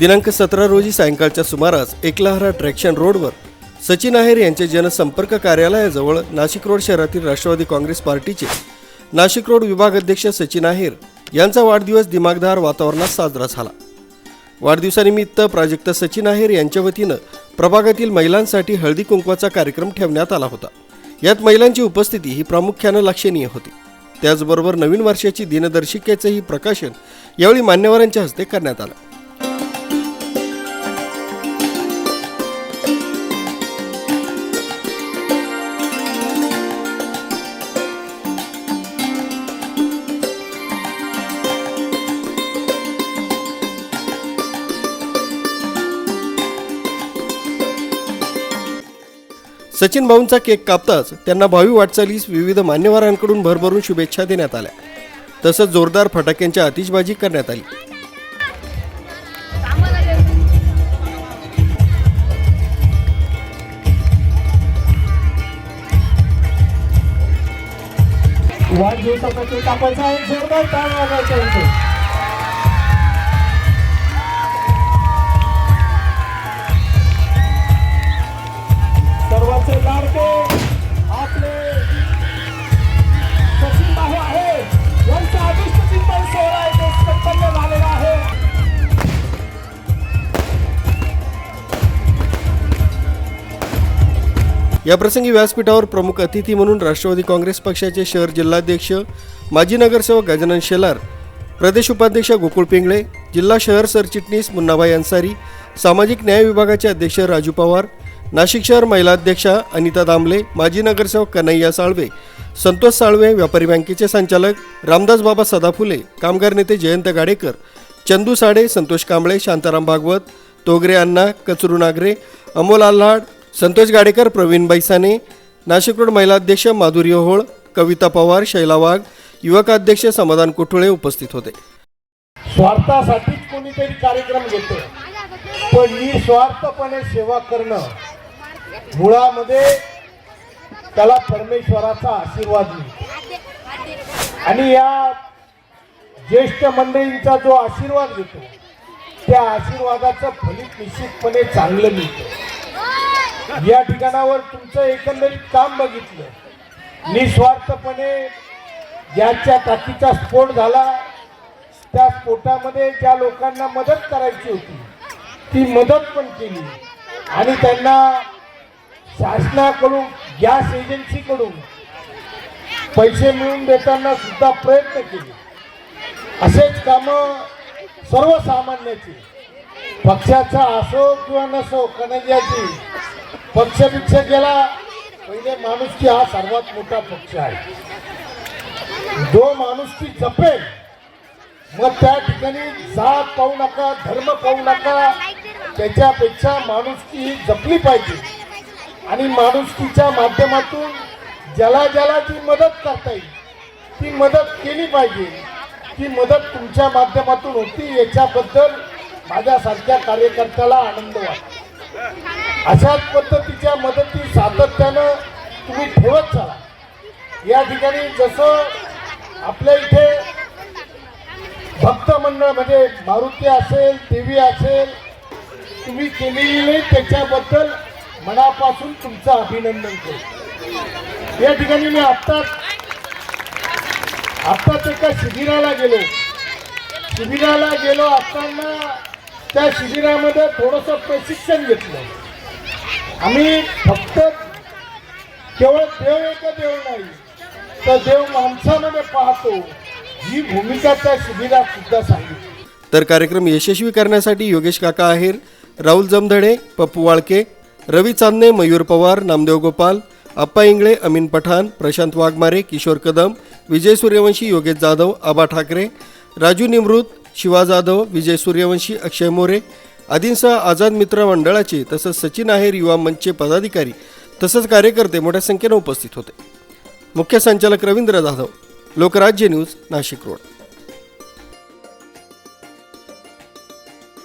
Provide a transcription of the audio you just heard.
दिनांक सतरा रोजी सायंकाळच्या सुमारास एकलहरा ट्रॅक्शन रोडवर सचिन आहेर यांचे जनसंपर्क कार्यालयाजवळ नाशिक रोड शहरातील राष्ट्रवादी काँग्रेस पार्टीचे नाशिक रोड विभाग अध्यक्ष सचिन आहेर यांचा वाढदिवस दिमागदार वातावरणात साजरा झाला. वाढदिवसानिमित्त प्राजक्त सचिन आहेर यांच्या वतीनं प्रभागातील महिलांसाठी हळदी कुंकवाचा कार्यक्रम ठेवण्यात आला होता. यात महिलांची उपस्थिती ही प्रामुख्यानं लक्षणीय होती. त्याचबरोबर नवीन वर्षाची दिनदर्शिकेचंही प्रकाशन यावेळी मान्यवरांच्या हस्ते करण्यात आलं. सचिन भाऊंचा केक कापताच त्यांना भावी वाटचालीस विविध मान्यवरांकडून भरभरून शुभेच्छा देण्यात आल्या. तसंच जोरदार फटाक्यांची आतिषबाजी करण्यात आली. वाढदिवसाचा केक कापायचा जोरदार टाळ वाजायचा याप्रसंगी व्यासपीठावर प्रमुख अतिथी म्हणून राष्ट्रवादी काँग्रेस पक्षाचे शहर जिल्हाध्यक्ष माजी नगरसेवक गजानन शेलार प्रदेश उपाध्यक्ष गोकुळ पिंगळे जिल्हा शहर सरचिटणीस मुन्नाभाई अन्सारी सामाजिक न्याय विभागाचे अध्यक्ष राजू पवार नाशिक शहर महिला अध्यक्षा अनिता दामले माजी नगरसेवक कन्हैया साळवे संतोष साळवे व्यापारी बँकेचे संचालक रामदास बाबा सदाफुले कामगार नेते जयंत गाडेकर चंदू साडे संतोष कांबळे शांताराम भागवत तोगरे अण्णा कचरू नागरे अमोल आल्हाड संतोष गाडेकर प्रवीण बैसाने नाशिक रोड महिला अध्यक्ष माधुरी होळ कविता पवार शैला वाघ युवकाध्यक्ष समाधान कुठुळे उपस्थित होते. स्वार्थासाठीच कोणीतरी कार्यक्रम घेतो पण निस्वार्थपणे सेवा करणं मुळामध्ये त्याला परमेश्वराचा आशीर्वाद मिळतो. आणि या ज्येष्ठ मंडळींचा जो आशीर्वाद घेतो त्या आशीर्वादाचं फलित निश्चितपणे चांगलं मिळतं. या ठिकाणावर तुमचं एकंदरीत काम बघितलं. निस्वार्थपणे ज्याच्या टाकीचा स्फोट झाला त्या स्फोटामध्ये ज्या लोकांना मदत करायची होती ती मदत पण केली. आणि त्यांना शासनाकडून गॅस एजन्सीकडून पैसे मिळवून देताना सुद्धा प्रयत्न केले. असेच कामं सर्वसामान्याची पक्षाचा असो किंवा नसो कनग्याची पक्षभिक्ष गेला. पहिले माणुसकी हा सर्वात मोठा पक्ष आहे. जो माणुसकी जपेल मग त्या ठिकाणी जात पाहू नका धर्म पाहू नका. त्याच्यापेक्षा माणुसकी ही जपली पाहिजे. आणि माणुसकीच्या माध्यमातून ज्याला ज्याला जी मदत करता येईल ती मदत केली पाहिजे. ती मदत तुमच्या माध्यमातून होती याच्याबद्दल माझ्यासारख्या कार्यकर्त्याला आनंद वाटतो. अशाच पद्धतीच्या मदती सातत्यानं तुम्ही ठेवत चला या ठिकाणी जसं आपल्या इथे भक्त मंडळ म्हणजे मारुती असेल देवी असेल तुम्ही केलेली त्याच्याबद्दल मनापासून तुमचं अभिनंदन करू या ठिकाणी मी आत्ताच आत्ताच एका शिबिराला गेलो. शिबिराला गेलो असताना त्या शिबिरामध्ये थोडंसं प्रशिक्षण घेतलं. आम्ही फक्त केवळ देव एक देव नाही तर देव माणसामध्ये पाहतो. ही भूमिका त्या शिबिरात सुद्धा सांगितली. तर कार्यक्रम यशस्वी करण्यासाठी योगेश काका आहेर राहुल जमधडे पप्पू वाळके रवी चांदणे मयूर पवार नामदेव गोपाल अप्पा इंगळे अमीन पठाण प्रशांत वाघमारे किशोर कदम विजय सूर्यवंशी योगेश जाधव आबा ठाकरे राजू निमृत शिवा जाधव विजय सूर्यवंशी अक्षय मोरे आदींसह आझाद मित्र मंडळाचे तसंच सचिन आहेर युवा मंचचे पदाधिकारी तसंच कार्यकर्ते मोठ्या संख्येनं उपस्थित होते. मुख्य संचालक रवींद्र जाधव लोकराज्य न्यूज नाशिक रोड.